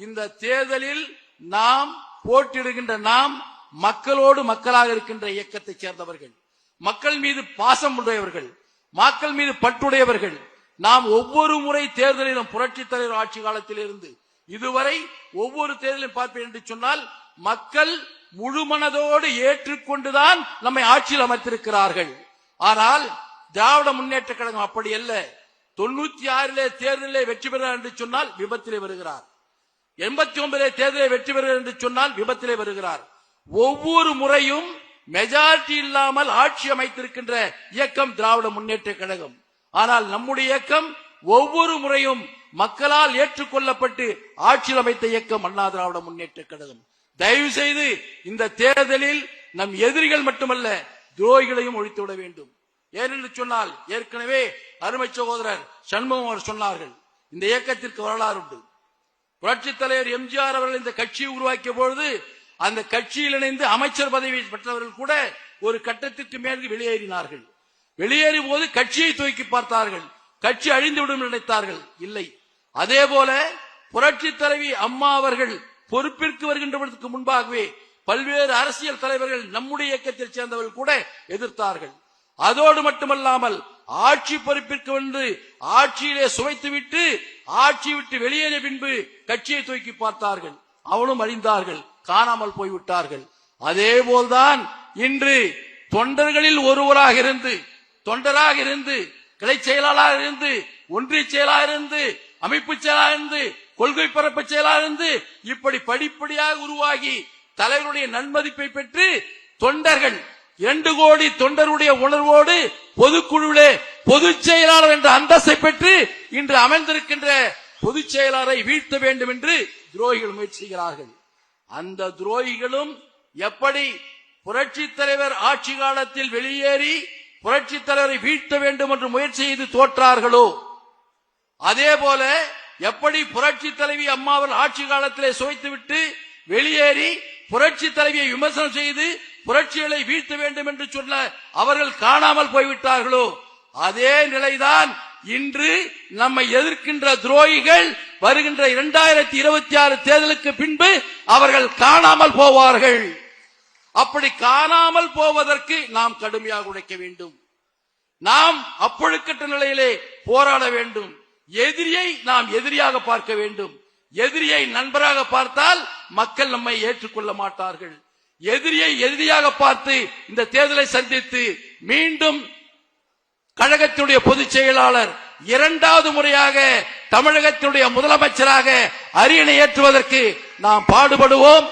இந்த தேர்தலில் நாம் போட்டியிடுகின்ற நாம் மக்களோடு மக்களாக இருக்கின்ற இயக்கத்தை சேர்ந்தவர்கள் மக்கள் மீது பாசம் உடையவர்கள் மக்கள் மீது பற்றுடையவர்கள் நாம் ஒவ்வொரு முறை தேர்தலிலும் புரட்சித் தலைவர் ஆட்சி காலத்தில் இருந்து இதுவரை ஒவ்வொரு தேர்தலையும் பார்ப்பேன் என்று சொன்னால் மக்கள் முழுமனதோடு ஏற்றுக்கொண்டுதான் நம்மை ஆட்சியில் அமர்த்திருக்கிறார்கள். ஆனால் திராவிட முன்னேற்ற கழகம் அப்படி அல்ல. தொண்ணூத்தி ஆறிலே தேர்தலிலே வெற்றி பெறுகிறார் என்று சொன்னால் விபத்திலே வருகிறார். எண்பத்தி ஒன்பதிலே தேர்தலை வெற்றி பெறுகிறார் என்று சொன்னால் விபத்திலே வருகிறார். ஒவ்வொரு முறையும் மெஜாரிட்டி இல்லாமல் ஆட்சி அமைத்திருக்கின்ற இயக்கம் திராவிட முன்னேற்ற கழகம். ஆனால் நம்முடைய இயக்கம் ஒவ்வொரு முறையும் மக்களால் ஏற்றுக்கொள்ளப்பட்டு ஆட்சியில் அமைத்த இயக்கம் அண்ணா திராவிட முன்னேற்ற கழகம். தயவு செய்து இந்த தேர்தலில் நம் எதிரிகள் மட்டுமல்ல துரோகிகளையும் ஒழித்து விட வேண்டும். ஏனென்று சொன்னால் ஏற்கனவே அருமை சகோதரர் சண்முகம் அவர் சொன்னார்கள் இந்த இயக்கத்திற்கு வரலாறு உண்டு. புரட்சி தலைவர் எம்ஜிஆர் அவர்கள் இந்த கட்சியை உருவாக்கிய பொழுது அந்த கட்சியில் இணைந்து அமைச்சர் பதவி பெற்றவர்கள் கூட ஒரு கட்டத்திற்கு மேல் வெளியேறினார்கள். வெளியேறிய போது கட்சியை தூக்கி பார்த்தார்கள். கட்சி அழிந்துவிடும் நினைத்தார்கள். இல்லை. அதே போல புரட்சி தலைவி அம்மா அவர்கள் பொறுப்பிற்கு வருகின்றதற்கு முன்பாகவே பல்வேறு அரசியல் தலைவர்கள் நம்முடைய இயக்கத்தில் சேர்ந்தவர்கள் கூட எதிர்த்தார்கள். அதோடு மட்டுமல்லாமல் ஆட்சி பொறுப்பிற்கு வந்து ஆட்சியிலே சுவைத்துவிட்டு ஆட்சி விட்டு வெளியேறிய பின்பு கட்சியை தூக்கி பார்த்தார்கள். அவனும் அழிந்தார்கள் காணாமல் போய்விட்டார்கள். அதே போல்தான் இன்று தொண்டர்களில் ஒருவராக இருந்து தொண்டராக இருந்து கிளை செயலாளராக இருந்து ஒன்றிய செயலாக இருந்து அமைப்பு செயலாக இருந்து கொள்கை பரப்பு செயலாக இருந்து இப்படி படிப்படியாக உருவாகி தலைவருடைய நன்மதிப்பை பெற்று தொண்டர்கள் இரண்டு கோடி தொண்டருடைய உணர்வோடு பொதுக்குழுவிலே பொதுச் செயலாளர் என்ற அந்தஸ்தை பெற்று இன்று அமைந்திருக்கின்ற பொதுச் செயலாளரை வீழ்த்த வேண்டும் என்று துரோகிகள் முயற்சி செய்கிறார்கள் அந்த துரோகிகளும் எப்படி புரட்சி தலைவர் ஆட்சி காலத்தில் வெளியேறி புரட்சி தலைவரை வீழ்த்த வேண்டும் என்று முயற்சி செய்து தோற்றார்களோ? அதே போல எப்படி புரட்சி தலைவி அம்மாவர் ஆட்சி காலத்திலே சுவைத்துவிட்டு வெளியேறி புரட்சி தலைவியை விமர்சனம் செய்து புரட்சிகளை வீழ்த்த வேண்டும் என்று சொல்ல அவர்கள் காணாமல் போய்விட்டார்களோ? அதே நிலைதான் இன்று நம்மை எதிர்க்கின்ற துரோகிகள் வருகின்ற இரண்டாயிரத்தி இருபத்தி ஆறு தேர்தலுக்கு பின்பு அவர்கள் காணாமல் போவார்கள். அப்படி காணாமல் போவதற்கு நாம் கடுமையாக உழைக்க வேண்டும். நாம் அப்பொழுக்கற்ற நிலையிலே போராட வேண்டும். எதிரியை நாம் எதிரியாக பார்க்க வேண்டும். எதிரியை நண்பராக பார்த்தால் மக்கள் நம்மை ஏற்றுக்கொள்ள மாட்டார்கள். எதிரியை எதிரியாக பார்த்து இந்த தேர்தலை சந்தித்து மீண்டும் கழகத்தினுடைய பொதுச் செயலாளர் இரண்டாவது முறையாக தமிழகத்தினுடைய முதலமைச்சராக அரியணை ஏற்றுவதற்கு நாம் பாடுபடுவோம்.